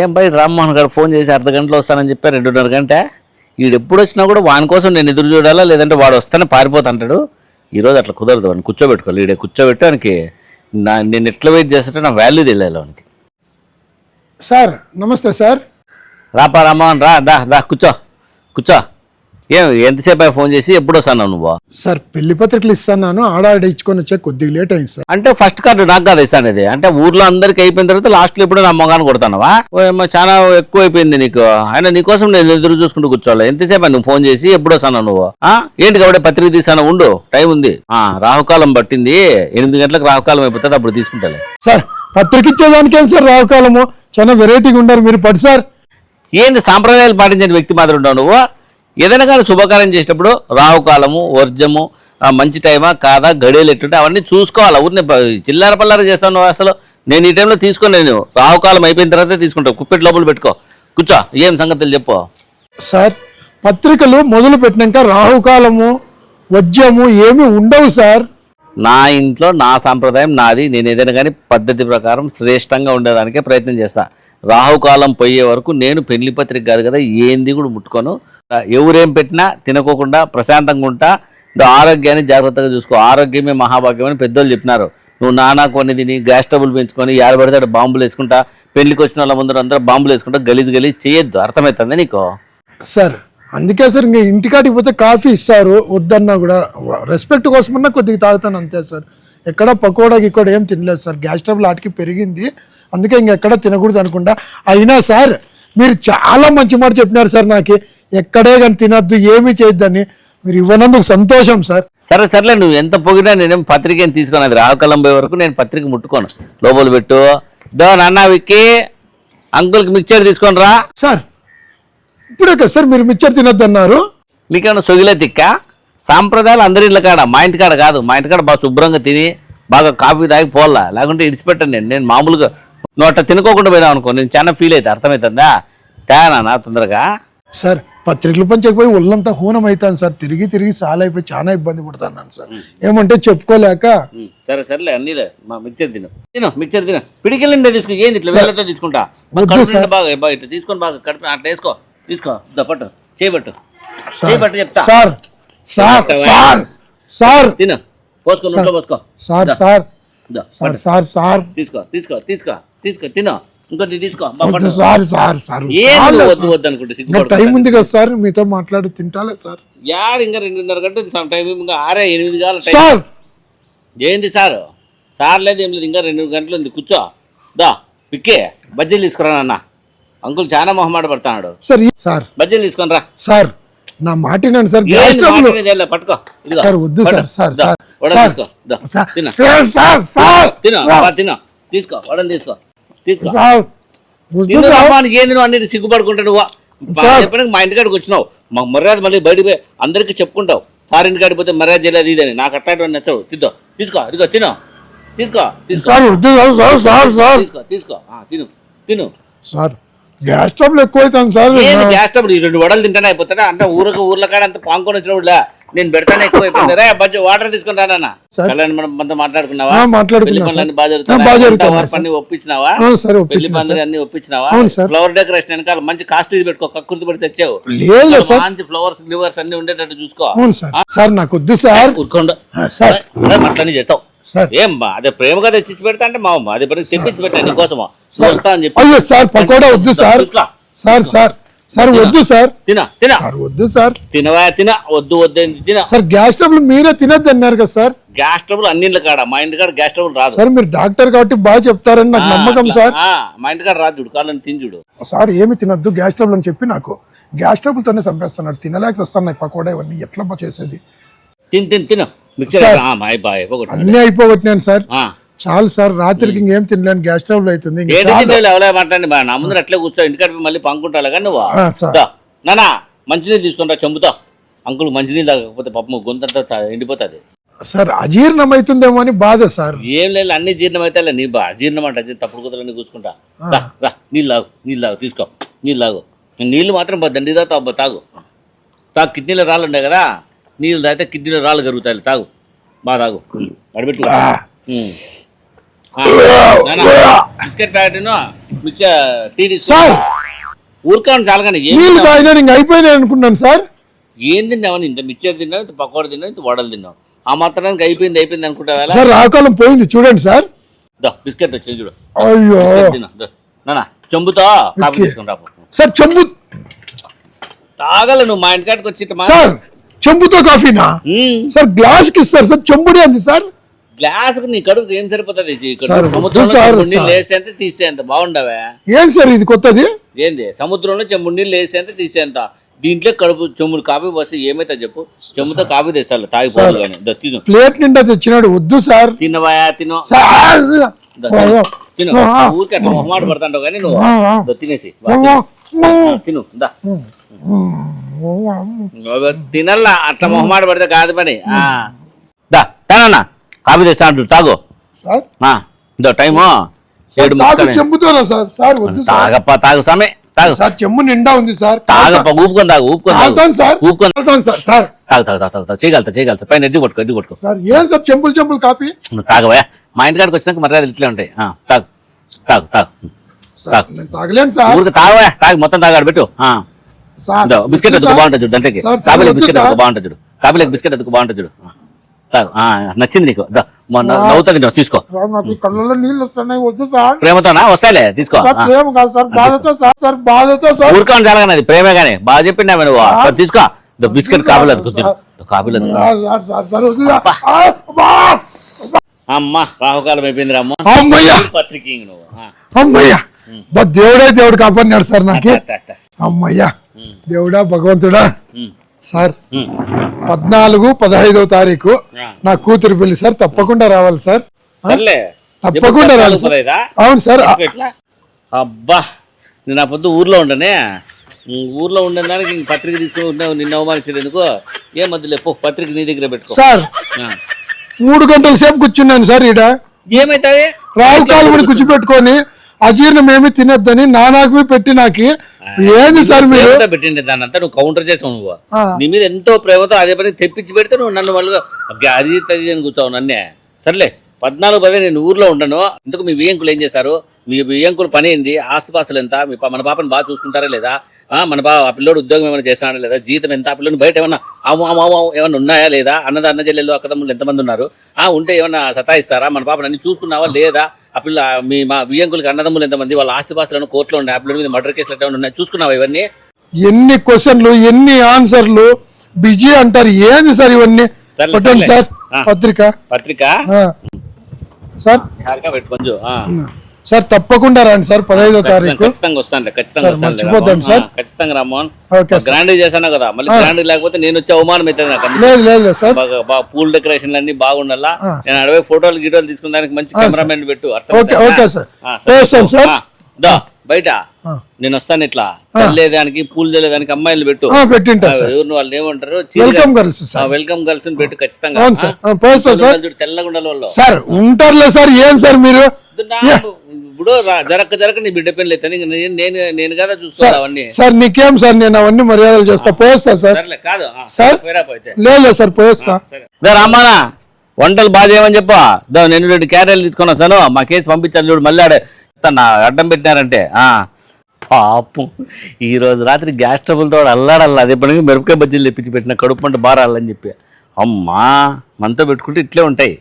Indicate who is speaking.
Speaker 1: ఏం బయట రామ్మోహన్ గారు ఫోన్ చేసి అర్ధ గంటలో వస్తానని చెప్పి రెండున్నర గంట. వీడు ఎప్పుడు వచ్చినా కూడా వాని కోసం నేను ఎదురు చూడాలా? లేదంటే వాడు వస్తానే పారిపోతుంటాడు ఈరోజు అట్లా కుదరదు. వాడిని కూర్చోబెట్టుకోవాలి. ఈడే కూర్చోబెట్టి వానికి నా నేను ఎట్లా వెయిట్ చేస్తుంటే నా వాల్యూ తెలియాలి వానికి.
Speaker 2: సార్ నమస్తే సార్.
Speaker 1: రాపా రామ్మోహన్ రా దా దా కూర్చో. కూర్చో. ఏం ఎంతసేపు ఫోన్ చేసి ఎప్పుడు వస్తాను నువ్వు?
Speaker 2: సార్ పెళ్ళి పత్రికలు ఇస్తాను ఆడాడ ఇచ్చుకొని వచ్చే కొద్దిగా లేట్ అయింది సార్.
Speaker 1: అంటే ఫస్ట్ కార్డు నాకు కాదు ఇస్తాను ఇది. అంటే ఊర్లో అందరికి అయిపోయిన తర్వాత లాస్ట్లో ఇప్పుడు నా మొగాన్ని కొడతానవా? చాలా ఎక్కువ అయిపోయింది నీకు. అయినా నీకోసం నేను ఎదురు చూసుకుంటూ కూర్చోవాలి. ఎంతసేపు నువ్వు ఫోన్ చేసి ఎప్పుడు వస్తాను నువ్వు? ఏంటి కాబట్టి పత్రిక తీసాను ఉండు. టైం ఉంది. ఆ రాహుకాలం పట్టింది. ఎనిమిది గంటలకు రాహుకాలం అయిపోతుంది అప్పుడు తీసుకుంటాలే.
Speaker 2: సార్ పత్రిక ఇచ్చేదానికేం సార్ రావుకాలము చాలా వెరైటీగా ఉన్నారు మీరు. పడి సార్.
Speaker 1: ఏంది సాంప్రదాయాలు పాటించిన వ్యక్తి మాత్రం ఉంటావు నువ్వు? ఏదైనా కానీ శుభకార్యం చేసేటప్పుడు రాహుకాలము వర్జము మంచి టైమా కాదా గడియలు ఎట్టుంటే అవన్నీ చూసుకోవాలి. ఊరిని చిల్లర పల్లర చేస్తావు నువ్వు అసలు. నేను ఈ టైంలో తీసుకోను నేను రాహుకాలం అయిపోయిన తర్వాత తీసుకుంటావు కుప్పెట్ లోపల పెట్టుకో. కూర్చో. ఏం సంగతులు చెప్పు.
Speaker 2: సార్ పత్రికలు మొదలు పెట్టినాక రాహుకాలము వజ్యము ఏమీ ఉండవు సార్.
Speaker 1: నా ఇంట్లో నా సాంప్రదాయం నాది. నేను ఏదైనా కానీ పద్ధతి ప్రకారం శ్రేష్టంగా ఉండేదానికే ప్రయత్నం చేస్తా. రాహుకాలం పోయే వరకు నేను పెళ్ళి పత్రిక కాదు కదా ఏంది కూడా ముట్టుకోను. ఎవరేం పెట్టినా తినకోకుండా ప్రశాంతంగా ఉంటా. ఆరోగ్యాన్ని జాగ్రత్తగా చూసుకో. ఆరోగ్యమే మహాభాగ్యం అని పెద్దోళ్ళు చెప్పినారు. నువ్వు నానా కొన్ని తిని గ్యాస్ ట్రబుల్ పెంచుకొని యాడ పడితే బాంబులు వేసుకుంటా. పెళ్ళికి వచ్చిన వాళ్ళ ముందర అందరూ బాంబులు వేసుకుంటా గలీజ్ గలీజ్ చేయొద్దు. అర్థమవుతుంది నీకు?
Speaker 2: సార్ అందుకే సార్ ఇంకా ఇంటికాడికి పోతే కాఫీ ఇస్తారు. వద్దన్నా కూడా రెస్పెక్ట్ కోసమన్నా కొద్దిగా తాగుతాను అంతే సార్. ఎక్కడ పకోడా ఇక్కడ ఏం తినలేదు సార్. గ్యాస్ ట్రబుల్ ఆటికి పెరిగింది. అందుకే ఇంకెక్కడ తినకూడదు అనుకుంటా. అయినా సార్ మీరు చాలా మంచి మాట చెప్పినారు సార్ నాకు. ఎక్కడే కానీ తినద్దు ఏమీ చేయొద్దని. మీరు ఇవ్వనందుకు సంతోషం సార్.
Speaker 1: సరే సర్లే నువ్వు ఎంత పొగినా నేనేం పత్రిక తీసుకోను. అది రాహుకాలం పోయే వరకు నేను పత్రిక ముట్టుకోను. లోపల పెట్టు. దో నాన్న విక్కి అంకుల్కి మిక్చర్ తీసుకొని రా.
Speaker 2: సార్ ఇప్పుడే కదా సార్ మీరు మిక్చర్ తినొద్దన్నారు.
Speaker 1: నీకేమన్నా సొగిలే తిక్క? సాంప్రదాయాలు అందరి ఇళ్ళ కాడ మా ఇంటి కాడ కాదు. మా ఇంటి కాడ బాగా శుభ్రంగా తిని బాగా కాఫీ తాగి పోల్లా లేకుంటే ఇడిచిపెట్టండి నేను. నేను మామూలుగా నువ్వు అట్లా తినుకోకుండా పోయినావు అనుకో నేను చాలా ఫీల్ అవుతా అర్థమవుతుందా? తేనా తొందరగా?
Speaker 2: సార్ పత్రికలు పంచకపోయి ఒళ్ళంతా హూనం అవుతాను సార్. తిరిగి తిరిగి చాలా అయిపోయి చాలా ఇబ్బంది పడుతున్నాను సార్. ఏమంటే చెప్పుకోలేక
Speaker 1: సరే సర్లే అన్నీలే మా మిక్చర్ తిను. తిను మిక్చర్ తిను. పిడికెళ్ళిందే తీసుకో ఏంది ఇట్లా వేళ్ళతో తీసుకుంటా బాగా బాగా ఇట్లా తీసుకొని బాగా కడుపు అట్లా వేసుకో. తీసుకో దా పట్టు. చేయబట్టు చేయబట్టు చెప్తా.
Speaker 2: సార్. సార్. సార్. సార్.
Speaker 1: తిను. పోసుకో పోసుకో.
Speaker 2: Sir sir. Sir sir.
Speaker 1: తీసుకో తీసుకో తీసుకో. తీసుకో తిను. ఇంకోటి తీసుకో. పట్టు.
Speaker 2: Sir sir sir.
Speaker 1: నువ్వు. వద్దు వద్దు అనుకుంటే
Speaker 2: ఇంకా టైం ఉంది కదా సార్ మీతో మాట్లాడి తింటాలే సార్.
Speaker 1: యాడ ఇంకా రెండున్నర గంటలు సమ్ టైం ఇంకా ఆరే ఎనిమిది కాల టైం.
Speaker 2: సార్!
Speaker 1: ఏంది సార్? సార్ లేదు ఏం లేదు ఇంకా రెండు గంటలు ఉంది కూర్చో. దా పిక్కే బజ్జీలు తీసుకురా నాన్న అంకుల్ చాలా మొహమాట పడుతున్నాడు.
Speaker 2: సార్ ఈ- సార్.
Speaker 1: బజ్జీలు తీసుకొని రా
Speaker 2: సార్ నా మాటినాను సార్ గ్యాస్ ట్రబుల్.
Speaker 1: పట్టుకో. ఇదిగో.
Speaker 2: సార్ వద్దు
Speaker 1: పట్టు.
Speaker 2: సార్ సార్
Speaker 1: దా,
Speaker 2: సార్
Speaker 1: వడ
Speaker 2: సార్.
Speaker 1: తీసుకో. దా,
Speaker 2: సార్
Speaker 1: తిను.
Speaker 2: Sir sir sir.
Speaker 1: తిను బా, తిను. తీసుకో వడని తీసుకో. తీసుకో. ఏంది నువ్వు అన్నిటి సిగ్గుపడుకుంటా నువ్వు. చెప్పడానికి మా ఇంటికాడికి వచ్చినావు. మా మర్యాద మళ్ళీ బయటికి అందరికీ చెప్పుకుంటావు. సార్ ఇంటికాడికి పోతే మర్యాద చేయలేదు ఇదని నాకు అట్లాంటివన్నీ నచ్చవు. తిద్దో. తీసుకో ఇదిగో తిను. తీసుకో తీసుకో. తీసుకో తిను తిను.
Speaker 2: సార్ గ్యాస్ ట్రబుల్ ఎక్కువ అవుతాను సార్
Speaker 1: గ్యాస్ ట్రబుల్ ఈ రెండు వడలు తింటానే అయిపోతుందా? అంటే ఊరికి ఊర్ల కాడ అంత పాంకొని వచ్చినప్పుడు లే, నేను పెడతానే ఎక్కువ అయిపోయింది బజ్జ వాటర్ తీసుకుని రానా
Speaker 2: సార్.
Speaker 1: కళ్యాణ మనం మాట్లాడుకున్నావా?
Speaker 2: ఆ, మాట్లాడుకున్నా
Speaker 1: పెళ్ళి
Speaker 2: సార్.
Speaker 1: పనులన్నీ బాగా
Speaker 2: ఆ,
Speaker 1: జరుగుతున్నాయా?
Speaker 2: బాగా
Speaker 1: వంట
Speaker 2: జరుగుతున్నాయి
Speaker 1: వార్పు అన్ని ఒప్పించినావా?
Speaker 2: పెళ్ళి
Speaker 1: పందిరి. అన్ని ఒప్పించినావా. ఫ్లవర్ డెకరేషన్ వెనకాల మంచి కాస్ట్ ఇది పెట్టుకో కక్కుర్తి పెట్టి తెచ్చావు. మంచి ఫ్లవర్స్ లివర్స్ అన్ని ఉండేటట్టు చూసుకో.
Speaker 2: సార్. నాకు వద్దు సార్.
Speaker 1: కూర్చోండు
Speaker 2: సార్.
Speaker 1: అట్లనే చేస్తావు. ఏం బా అదే ప్రేమగా తెచ్చి పెడతా అంటే మా అదే పని తెప్పించి పెట్టా నీకోసమా. అని చెప్పి.
Speaker 2: సార్ పకోడా వద్దు సార్. Sir sir. సార్ వద్దు సార్.
Speaker 1: తిన తిన.
Speaker 2: సార్ వద్దు సార్.
Speaker 1: తినవా తిన వద్దు వద్దు తిన.
Speaker 2: సార్ గ్యాస్ ట్రబుల్ మీరే తినద్దు అన్నారు కదా సార్.
Speaker 1: గ్యాస్ ట్రబుల్ అన్నింటి కాడ మా ఇంటి కాడ గ్యాస్ ట్రబుల్ రాదు.
Speaker 2: సార్ మీరు డాక్టర్ కాబట్టి బాగా చెప్తారని నాకు నమ్మకం. సార్.
Speaker 1: ఆ, మా ఇంటి కాడ రాదు చూడు కాళ్ళని తిని చూడు.
Speaker 2: సార్ ఏమి తినద్దు గ్యాస్ ట్రబుల్ అని చెప్పి నాకు గ్యాస్ ట్రబుల్ తోనే చంపేస్తున్నాడు. తినలేక వస్తున్నాయి పకోడా ఇవన్నీ ఎట్లా చేసేది?
Speaker 1: తిని తిని తిను. మిక్సర్
Speaker 2: అన్నీ అయిపోగొట్టినాను సార్. చాలు సార్ రాత్రికి ఇంకేం తినలేను గ్యాస్ ట్రబుల్ అవుతుంది. ఇంక
Speaker 1: ఏంటి
Speaker 2: చాలు.
Speaker 1: తింటే ఎవరో మాట్లాడి బా నా ముందర అట్లే కూర్చో ఇంటికాడ పోయి మళ్ళీ పంకుంటా కానీ నువ్వు. నానా మంచినీళ్ళు తీసుకుంటా చెంబుతా అంకుల్ మంచినీళ్ళు తాగకపోతే పాపం గొంతంతా ఎండిపోతుంది.
Speaker 2: సార్ అజీర్ణం అవుతుందేమో అని బాధ సార్.
Speaker 1: ఏం లేదు అన్ని జీర్ణం అయితే నీ బా జీర్ణం అంట తప్పుడు కుదరని కూర్చుకుంటా రా, నీళ్ళు తాగు నీళ్ళు తాగు తీసుకో నీళ్ళు తాగు. నీళ్ళు మాత్రం బా దండి తాగు అబ్బా, తాగు. తాగు కిడ్నీలో రాళ్ళు ఉన్నాయి కదా నీళ్ళు తాగితే కిడ్నీలో రాళ్ళు కరుగుతాయి తాగు. బాగా తాగు. అడబెట్టు biscuit packet mixture tea
Speaker 2: sir!
Speaker 1: ఊరుకోండి చాలా కానీ ఏం
Speaker 2: నీళ్ళు తాగినా ఇంక అయిపోయినాయి అనుకున్నాను సార్.
Speaker 1: ఏం తిన్నావు? ఇంత మిక్చర్ తిన్నావు ఇంత పకోడ తిన్నావు ఇంత వడలు తిన్నావు. ఆ మాత్రానికి అయిపోయింది అయిపోయింది అనుకుంటావా
Speaker 2: సార్ రాకాలం పోయింది చూడండి సార్.
Speaker 1: దో బిస్కెట్ వచ్చింది చూడు.
Speaker 2: అయ్యో.
Speaker 1: నానా చెంబుతో కాఫీ. తీసుకుని రాపో.
Speaker 2: సార్ చెంబు
Speaker 1: తాగల నువ్వు మా ఇంటికాడికి వచ్చి
Speaker 2: సార్ చెంబుతో కాఫీనా. సార్ గ్లాస్కి ఇస్తారు సార్ చెంబుడే అంది సార్.
Speaker 1: గ్లాసుకు నీ కడుపు ఏం సరిపోతుంది? సముద్రంలో. వేసేంత తీసేంత బాగుండవే?
Speaker 2: ఏం సార్ ఇది కొత్తది?
Speaker 1: ఏంది? సముద్రంలో చెంబుడు నీళ్ళు వేసేంత తీసేంత. దీంట్లో కడుపు చెంబుడు కాఫీ పోస్తే ఏమైతే చెప్పు? చెంబుతో కాఫీ తెస్తాను తాగిపోదు కానీ. తిను.
Speaker 2: ప్లేట్ నిండా తెచ్చినాడు వద్దు సార్.
Speaker 1: తినవయా తిను. తిను. ఊరికే అట్లా మొహమాట పడతాంటావు కానీ నువ్వు. తినేసి తిను. దా. తినల్లా. అట్లా మొహమాట పడితే కాదు పని. దా తాగన్నా కాఫీ తెస్తా అంటు తాగు.
Speaker 2: సార్?
Speaker 1: ఇదో టైము. ఏడు
Speaker 2: సార్? సార్ వద్దు సార్.
Speaker 1: తాగప్ప తాగు సమయ తాగు.
Speaker 2: సార్ చెంబు నిండా ఉంది సార్.
Speaker 1: తాగప్ప ఊపుకొని తాగు ఊపుకొని
Speaker 2: తాగుతాను సార్.
Speaker 1: ఊపుకొని
Speaker 2: sir sir.
Speaker 1: తాగు తాగు తాగు తాగు చేయగలుగుతా చేయగలుగుతా. పైన ఎడ్జి పట్టుకో ఎడ్జి పట్టుకో
Speaker 2: సార్ ఏం సార్ చెంపులు చెంపులు కాఫీ?
Speaker 1: తాగవా మా ఇంటికాడికి వచ్చినాక మర్యాదలు ఇట్లే ఉంటాయి. తాగు. తాగు తాగు.
Speaker 2: సార్
Speaker 1: తాగు.
Speaker 2: నేను తాగలేను సార్.
Speaker 1: ఊరికి తాగవా తాగు మొత్తం తాగాడు పెట్టు. బిస్కెట్ అతుకు. బాగుంటుంది చూడు కాపీలకు బిస్కెట్. అతుకు బాగుంటుంది చూడు. కాపీలకు బిస్కెట్ అతుకు బాగుంటుంది చూడు. నచ్చింది నీకు. నవ్వుతుంది నువ్వు తీసుకో.
Speaker 2: కళ్ళలో నీళ్ళు వస్తున్నాయి. వద్దు సార్.
Speaker 1: ప్రేమతోనా? వస్తాలే తీసుకో.
Speaker 2: ప్రేమ కాదు సార్. బాధతో సార్ సార్ బాధతో సార్.
Speaker 1: ఊరుకోని జరగనది ప్రేమే కానీ బాగా చెప్పిండా నువ్వు? తీసుకో. బిస్కెట్ కాపీలు అతుకు తిను. ఇదో కాపీలు అతుకు
Speaker 2: సార్, సార్, సార్, సార్, వద్దు సార్. ఆ, అబ్బా!
Speaker 1: అమ్మ రాహుకాలం అయిపోయింది అమ్మ. నువ్వు.
Speaker 2: అమ్మయ్యా. దేవుడే దేవుడు కాపాడినాడు సార్ నాకు. అమ్మయ్యా. దేవుడా భగవంతుడా. సార్. పద్నాలుగు పదహైదవ తారీఖు. నా కూతురు పెళ్ళి సార్ తప్పకుండా రావాలి సార్.
Speaker 1: సర్లే.
Speaker 2: తప్పకుండా రావాలి సార్? అవును సార్.
Speaker 1: అబ్బా నేను ఆ పొద్దు ఊర్లో ఉండనే. ఊర్లో ఉండే దానికి పత్రిక తీసుకుని నిన్న అవమానించేది ఎందుకు? ఏం వద్దులే పో పత్రిక నీ దగ్గర పెట్టుకో.
Speaker 2: సార్. మూడు గంటల సేపు కూర్చున్నాను సార్ ఈడ.
Speaker 1: ఏమైతాయి?
Speaker 2: రావు కాలువని కూర్చోపెట్టుకొని అజీర్ణం ఏమి తినొద్దని నానాకు పెట్టి నాకి ఏంది సార్ మీరు?
Speaker 1: పెట్టిండే దాన్ని అంతా నువ్వు కౌంటర్ చేసావు నువ్వు. నీ మీద ఎంతో ప్రేమతో అదే పని తెప్పించి పెడితే నువ్వు నన్ను మళ్ళీ అది తది అని కూర్చోవు నన్నే. సర్లే పద్నాలుగు పదే నేను ఊర్లో ఉండను. ఇందుకు మీ బియ్యంకులు ఏం చేశారు? మీ బియ్యంకులు పని ఏంది? ఆస్తుపాస్తులు ఎంత? మీ మన పాపని బాగా చూసుకుంటారా లేదా? మన బా ఆ పిల్లోడు ఉద్యోగం ఏమైనా చేస్తాడా లేదా? జీతం ఎంత? ఆ పిల్లని బయట ఏమన్నా ఆము ఏమన్నా ఉన్నాయా లేదా? అన్నద అన్న చెల్లెలు అక్కదమ్ములు ఎంతమంది ఉన్నారు? ఆ ఉంటే ఏమన్నా సతాయిస్తారా? మన పాపని అన్ని చూసుకున్నావా లేదా? ఆ పిల్ల మీ మా బియ్యంకులకి అన్నదమ్ములు ఎంతమంది వాళ్ళ ఆస్తిపాస్తులను కోర్టులో ఉన్నాయి ఆ పిల్లల మీద మర్డర్ కేసులు ఎట్లా ఉన్నాయి? చూసుకున్నావా ఇవన్నీ?
Speaker 2: ఎన్ని క్వశ్చన్లు ఎన్ని ఆన్సర్లు బిజీ అంటారు. ఏంది సార్ ఇవన్నీ. సార్. పత్రిక.
Speaker 1: పత్రిక.
Speaker 2: సార్.
Speaker 1: హారిక పెట్టు కొంచెం ఆ.
Speaker 2: సార్ తప్పకుండా రండి సార్ పదహైదో తారీఖు.
Speaker 1: ఖచ్చితంగా వస్తాను ఖచ్చితంగా
Speaker 2: సార్,
Speaker 1: ఖచ్చితంగా రామ్మోహన్ గ్రాండ్ చేశాను కదా? మళ్ళీ గ్రాండ్ లేకపోతే నేను వచ్చే అవమానం అవుతుంది నాకు.
Speaker 2: లేదు లేదు సార్.
Speaker 1: పూల్ డెకరేషన్లు అన్ని బాగుండాలా? నేను అడవే ఫోటోలు గీటోలు తీసుకున్న దానికి మంచి కెమెరామెన్ పెట్టు
Speaker 2: ఓకే సార్.
Speaker 1: సరే. దా. బయట. నేను వస్తాను ఇట్లా. చల్లేదానికి పూలు చల్లేదానికి అమ్మాయిలు పెట్టు. ఎవరిని వాళ్ళు ఏమంటారు?
Speaker 2: Welcome girls sir.
Speaker 1: Welcome girls పెట్టు ఖచ్చితంగా.
Speaker 2: అవును సార్. ఆ, పోస్తాను సార్.
Speaker 1: చూడు తెల్లగా ఉండాలి వాళ్ళు.
Speaker 2: సార్ ఉంటారులే సార్. ఏం సార్ మీరు?
Speaker 1: ఇప్పుడు జరక్క జరక్క నీ బిడ్డ పెళ్ళి నేను నేను కదా చూసుకోవాలి అవన్నీ.
Speaker 2: సార్ నీకేం సార్? నేను అవన్నీ మర్యాదలు చేస్తా. పోస్తా సార్.
Speaker 1: కాదు.
Speaker 2: సార్? లేదు సార్
Speaker 1: దా రామానా వంటలు బాగా చేయమని చెప్పా. నేను రెండు క్యారెట్లు తీసుకొని వస్తాను. మా కేసు పంపించాలి చూడు మళ్ళీ చెప్తాను నా అడ్డం పెట్టినారంటే ఆ. పాపం ఈ రోజు రాత్రి గ్యాస్ ట్రబుల్తో అల్లాడల్లా అదే పనికి మిరపకాయ బజ్జీలు తెప్పించి పెట్టిన కడుపు పంట బారాలని చెప్పి. అమ్మా మనతో పెట్టుకుంటే ఇట్లే ఉంటాయి.